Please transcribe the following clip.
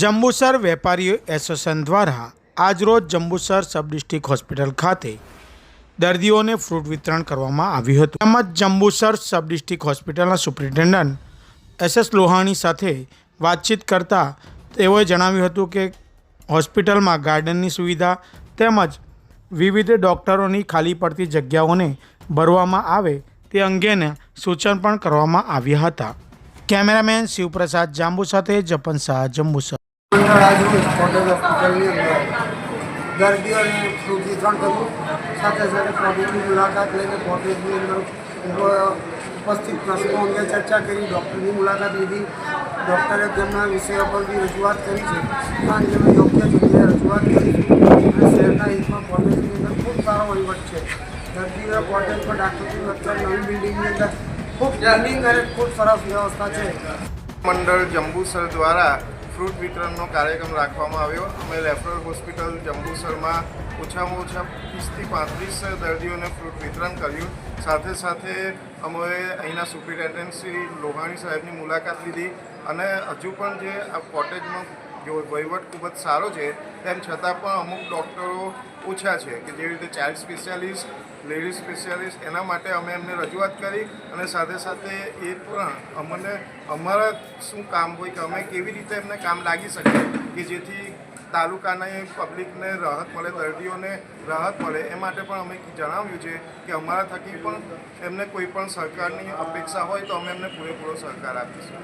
જંબુસર વેપારીઓ એસોસિએશન દ્વારા આજરોજ જંબુસર સબ ડિસ્ટ્રિક્ટ હોસ્પિટલ ખાતે દર્દીઓને ફ્રૂટ વિતરણ કરવામાં આવ્યું હતું. તેમજ જંબુસર સબ ડિસ્ટ્રિક્ટ હોસ્પિટલના સુપ્રિન્ટેન્ડન્ટ એસ એસ લોહાણી સાથે વાતચીત કરતા તેઓએ જણાવ્યું હતું કે હોસ્પિટલમાં ગાર્ડનની સુવિધા તેમજ વિવિધ ડૉક્ટરોની ખાલી પડતી જગ્યાઓને ભરવામાં આવે તે અંગેના સૂચન પણ કરવામાં આવ્યા હતા. કેમેરામેન શિવપ્રસાદ જાંબુ સાથે જપન શાહ જંબુસર. દર્દીઓને વિતરણ કર્યું સાથે સાથે કોટેજની મુલાકાત લઈને કોટેજની અંદર ઉપસ્થિત પ્રશ્નો અંગે ચર્ચા કરી, ડૉક્ટરની મુલાકાત લીધી. ડૉક્ટરે તેમના વિષયો પર બી રજૂઆત કરી છે. આ અંગેનો યોગ્ય જગ્યાએ રજૂઆત કરી છે. શહેરના હિતમાં કોટેજની અંદર ખૂબ સારો વહીવટ છે. દર્દીઓ કોટેજ પર ડાક્ટરની અત્યારે નવી બિલ્ડિંગની અંદર ખૂબ ટ્રેનિંગ અને ખૂબ સરસ વ્યવસ્થા છે. મંડળ જંબુસર દ્વારા ફ્રૂટ વિતરણનો કાર્યક્રમ રાખવામાં આવ્યો. અમે રેફરલ હોસ્પિટલ જંબુસરમાં ઓછામાં ઓછા ત્રીસથી પાંત્રીસ દર્દીઓને ફ્રૂટ વિતરણ કર્યું. સાથે સાથે અમે અહીંના સુપ્રિન્ટેન્ડન્ટ શ્રી લોહાણી સાહેબની મુલાકાત લીધી અને હજુ પણ જે આ કોટેજમાં જો વહીવટ ખૂબ જ સારો છે, તેમ છતાં પણ અમુક ડૉક્ટરો ઓછા છે કે જેવી રીતે ચાઇલ્ડ સ્પેશિયાલિસ્ટ, લેડીઝ સ્પેશિયાલિસ્ટ, એના માટે અમે એમને રજૂઆત કરી અને સાથે સાથે એ પણ અમને અમારા શું કામ હોય કે અમે કેવી રીતે એમને કામ લાગી શકીએ કે જેથી તાલુકાના, પબ્લિકને રાહત મળે, દર્દીઓને રાહત મળે, એ માટે પણ અમે જણાવ્યું છે કે અમારા થકી પણ એમને કોઈ પણ સરકારની અપેક્ષા હોય તો અમે એમને પૂરેપૂરો સહકાર આપીશું.